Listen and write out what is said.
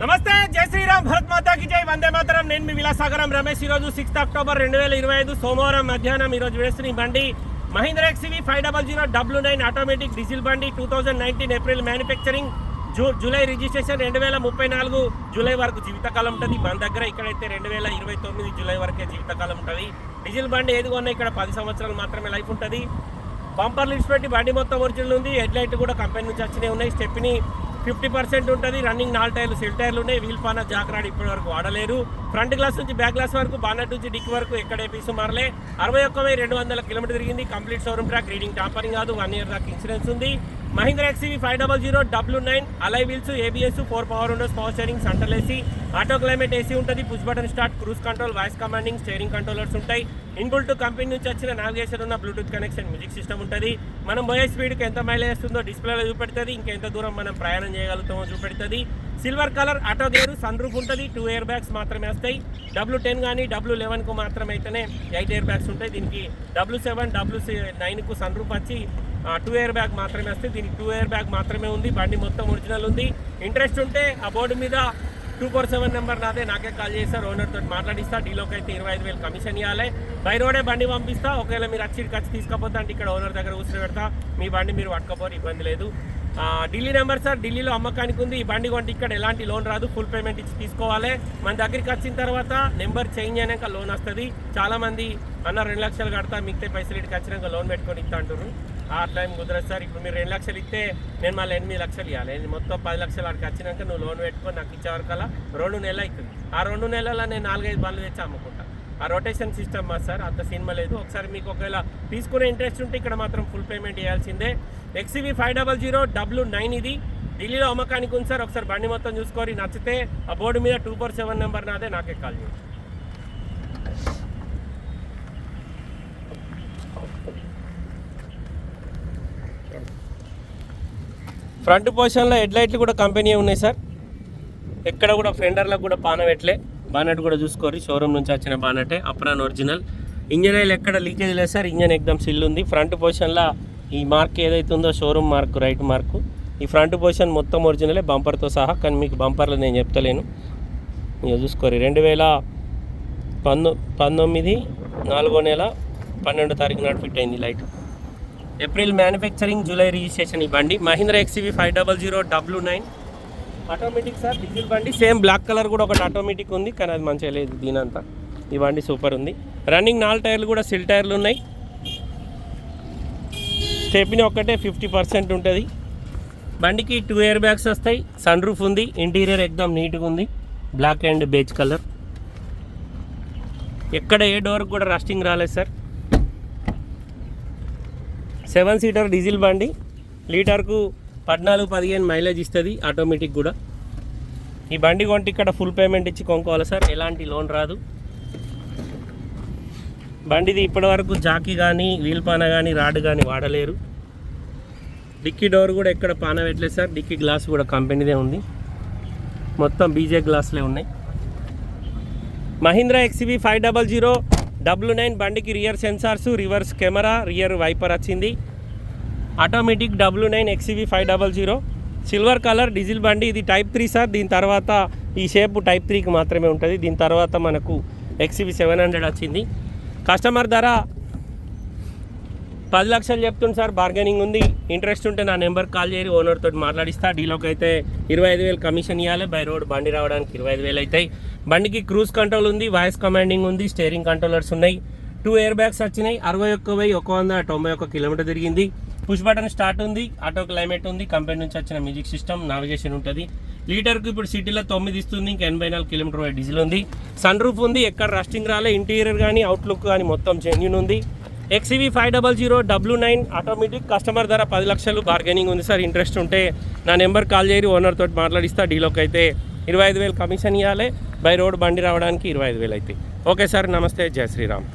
నమస్తే జై శ్రీరామ్ భరత్ మాతాకి జై. వందే మాతరం. నేను మీ విలాసాగరం రమేష్. ఈరోజు సిక్స్త్ అక్టోబర్ రెండు వేల ఇరవై ఐదు సోమవారం మధ్యాహ్నం ఈరోజు వేసిన బండి Mahindra XUV five double zero W nine automatic diesel బండి two thousand nineteen April manufacturing zoo July registration రెండు వేల ముప్పై నాలుగు జూలై వరకు జీవితకాలం ఉంటుంది. మన దగ్గర ఇక్కడైతే రెండు వేల ఇరవై తొమ్మిది జూలై వరకే జీవితకాలం ఉంటుంది. డీజిల్ బండి ఏది కొన్నా ఇక్కడ పది సంవత్సరాలు మాత్రమే లైఫ్ ఉంటుంది. బంపర్ లిస్ట్ పెట్టి బండి మొత్తం ఒరిజినల్ ఉంది. హెడ్ లైట్ కూడా కంపెనీ నుంచి వచ్చినాయి ఉన్నాయి. స్టెప్ని ఫిఫ్టీ పర్సెంట్ ఉంటుంది. రన్నింగ్ నాలుగు టైర్లు సెల్ టైర్లు ఉన్నాయి. వీల్ పాన జాక్రాడ్ ఇప్పటి వరకు వాడలేరు. ఫ్రంట్ గ్లాస్ నుంచి బ్యాక్ గ్లాస్ వరకు బానట్ నుంచి డిక్ వరకు ఎక్కడే పీసు మారలే. అరవై ఒక్క వెయ్యి రెండు వందల కిలోమీటర్ తిరిగింది. Complete showroom track reading tampering కాదు. వన్ ఇయర్ దాకా ఇన్సూరెన్స్ ఉంది. Mahindra XUV five double zero W nine alloy wheels ABS four power windows power steering central AC auto climate AC ఉంటుంది push button start cruise control voice commanding steering controllers ఉంటాయి. ఇన్బుల్ to company నుంచి వచ్చిన navigation ఉన్న Bluetooth connection music system ఉంటుంది. మనం పోయే స్పీడ్కి ఎంత mileage వస్తుందో డిస్ప్లేలో చూపెడుతుంది. ఇంకెంత దూరం మనం ప్రయాణం చేయగలుగుతామో చూపెడుతుంది. Silver colour auto gear sunroof ఉంటుంది. టూ ఇయర్ బ్యాగ్స్ మాత్రమే వస్తాయి. డబ్ల్యూ టెన్ కానీ డబ్ల్యూ లెవెన్కు మాత్రమే అయితేనే ఎయిట్ ఇయర్ బ్యాగ్స్ ఉంటాయి. దీనికి డబ్ల్యూ సెవెన్ డబ్ల్యూ నైన్కు సన్ రూఫ్ వచ్చి టూ ఇయర్ బ్యాగ్ మాత్రమే వస్తాయి. దీనికి టూ ఇయర్ బ్యాగ్ మాత్రమే ఉంది. బండి మొత్తం ఒరిజినల్ ఉంది. ఇంట్రెస్ట్ ఉంటే ఆ బోర్డు మీద టూ ఫోర్ సెవెన్ నెంబర్ నాదే. నాకే కాల్ చేస్తారు ఓనర్ తోటి మాట్లాడిస్తా. డీలోకి అయితే ఇరవై ఐదు వేలు కమిషన్ ఇవ్వాలి. బై రోడే బండి పంపిస్తా. ఒకవేళ మీరు వచ్చి ఖర్చు తీసుకపోతే అంటే ఇక్కడ ఓనర్ దగ్గర కూర్చొని పెడతా మీ బండి మీరు పట్టుకపోరు ఇబ్బంది లేదు. ఢిల్లీ నెంబర్ సార్ ఢిల్లీలో అమ్మకానికి ఉంది. ఈ బండి కొంటే ఇక్కడ ఎలాంటి లోన్ రాదు. ఫుల్ పేమెంట్ ఇచ్చి తీసుకోవాలి. మన దగ్గరికి వచ్చిన తర్వాత నెంబర్ చేంజ్ అయినాక లోన్ వస్తుంది. చాలామంది అన్న రెండు లక్షలు కడతా మిగతా పైసలు ఇక్కడికి వచ్చినాక లోన్ పెట్టుకొని ఇస్తా అంటారు ఆ టైం కుదరదు సార్. ఇప్పుడు మీరు రెండు లక్షలు ఇస్తే నేను మళ్ళీ ఎనిమిది లక్షలు ఇవ్వాలి మొత్తం పది లక్షలు అక్కడికి వచ్చినాక నువ్వు లోన్ పెట్టుకొని నాకు ఇచ్చే వరకల్లా రెండు నెలలు అవుతుంది ఆ రెండు నెలల్లో నేను నాలుగైదు బండ్లు తెచ్చి అమ్ముకుంటా. ఆ రొటేషన్ సిస్టమ్ మా సార్ అంత సినిమా లేదు. ఒకసారి మీకు ఒకవేళ తీసుకునే ఇంట్రెస్ట్ ఉంటే ఇక్కడ మాత్రం ఫుల్ పేమెంట్ చేయాల్సిందే XUV five double zero W nine ఇది. ఢిల్లీలో అమ్మకానికి ఉంది సార్. ఒకసారి బండి మొత్తం చూసుకోరి నచ్చితే ఆ బోర్డు మీద టూ ఫోర్ సెవెన్ నెంబర్ నాదే. నాకే కాల్ చేయండి. ఫ్రంట్ పొజిషన్లో హెడ్ లైట్లు కూడా కంపెనీ ఉన్నాయి సార్? ఎక్కడ కూడా ఫెండర్లకు కూడా పాన పెట్టలే బానెట్ కూడా చూసుకోరి షోరూమ్ నుంచి వచ్చిన బానెటే అప్రాన్ ఒరిజినల్. ఇంజన్ ఆయిల్ ఎక్కడ లీకేజ్ లేదు సార్. ఇంజన్ ఎక్దమ్ సిల్ ఉంది. ఫ్రంట్ పొజిషన్లో ఈ మార్క్ ఏదైతే ఉందో షోరూమ్ మార్క్ రైట్ మార్కు. ఈ ఫ్రంట్ పొజిషన్ మొత్తం ఒరిజినలే బంపర్తో సహా కానీ మీకు బంపర్లో నేను చెప్తలేను. మీరు చూసుకోరు రెండు వేల పంతొ పంతొమ్మిది నాలుగో నెల పన్నెండో తారీఖు నాడు ఫిట్ అయింది light. April manufacturing July registration ఈ బండి. Mahindra XUV five double zero W nine. Automatic sir diesel బండి. సేమ్ బ్లాక్ కలర్ కూడా ఒకటి ఆటోమేటిక్ ఉంది కానీ అది మంచిగా లేదు దీనంతా. ఈ బండి సూపర్ ఉంది. రన్నింగ్ నాలుగు టైర్లు కూడా సిల్ టైర్లు ఉన్నాయి. స్టెప్ని ఒక్కటే ఫిఫ్టీ పర్సెంట్ ఉంటుంది. బండికి టూ ఇయర్ బ్యాగ్స్ వస్తాయి. సన్ రూఫ్ ఉంది. ఇంటీరియర్ ఎక్దమ్ నీట్గా ఉంది. బ్లాక్ అండ్ బేజ్ కలర్ ఎక్కడ ఏ డోర్ కూడా రస్టింగ్ రాలేదు సార్ సెవెన్ సీటర్ డీజిల్ బండి. లీటర్కు పద్నాలుగు పదిహేను మైలేజ్ ఇస్తుంది ఆటోమేటిక్ కూడా. ఈ బండి కొంటే ఇక్కడ ఫుల్ పేమెంట్ ఇచ్చి కొనుక్కోవాలి సార్ ఎలాంటి లోన్ రాదు. బండిది ఇప్పటివరకు జాకీ కానీ వీల్ పాన కానీ రాడ్ కానీ వాడలేరు. డిక్కీ డోర్ కూడా ఎక్కడ పాన పెట్టలేదు సార్. డిక్కీ గ్లాస్ కూడా కంపెనీదే ఉంది. మొత్తం బీజే గ్లాసులే ఉన్నాయి. Mahindra XUV five double zero W nine బండికి rear sensors reverse camera rear wiper వచ్చింది. Automatic W nine XUV five double zero. Silver colour diesel బండి ఇది టైప్ త్రీ సార్. దీని తర్వాత ఈ షేప్ టైప్ త్రీకి మాత్రమే ఉంటుంది. దీని తర్వాత మనకు ఎక్స్బీ సెవెన్ హండ్రెడ్ వచ్చింది. కస్టమర్ ధర పది లక్షలు చెప్తుంది సార్ బార్గెనింగ్ ఉంది. ఇంట్రెస్ట్ ఉంటే నా నెంబర్ కాల్ చేయరు ఓనర్తో మాట్లాడిస్తా. డీలోకి అయితే ఇరవై ఐదు వేలు కమిషన్ ఇవ్వాలి బై రోడ్ బండి రావడానికి ఇరవై ఐదు వేలు అవుతాయి. బండికి క్రూజ్ కంట్రోల్ ఉంది వాయిస్ కమాండింగ్ ఉంది స్టీరింగ్ కంట్రోలర్స్ ఉన్నాయి. టూ ఎయిర్ బ్యాగ్స్ వచ్చినాయి. అరవై ఒక్క వెయ్యి ఒక వంద తొంభై ఒక్క కిలోమీటర్ తిరిగింది. పుష్ బటన్ స్టార్ట్ ఉంది ఆటో క్లైమేట్ ఉంది. కంపెనీ నుంచి వచ్చిన మ్యూజిక్ సిస్టమ్ నావిగేషన్ ఉంటుంది. లీటర్కు ఇప్పుడు సిటీలో తొమ్మిది ఇస్తుంది ఇంకా ఎనభై నాలుగు కిలోమీటర్ డీజిల్ ఉంది. సన్ రూఫ్ ఉంది ఎక్కడ రస్టింగ్ రాలే ఇంటీరియర్ కానీ అవుట్లుక్ కానీ మొత్తం జెన్యున్ ఉంది. XUV five double zero W nine automatic customer ధర పది లక్షలు బార్గెనింగ్ ఉంది సార్ ఇంట్రెస్ట్ ఉంటే. నా నెంబర్ కాల్ చేయరు ఓనర్ తోటి మాట్లాడిస్తా డీలోకి అయితే ఇరవై ఐదు వేలు కమిషన్ ఇవ్వాలి బై రోడ్ బండి రావడానికి ఇరవై ఐదు వేలు అయితే. ఓకే సార్ నమస్తే జయ శ్రీరామ్.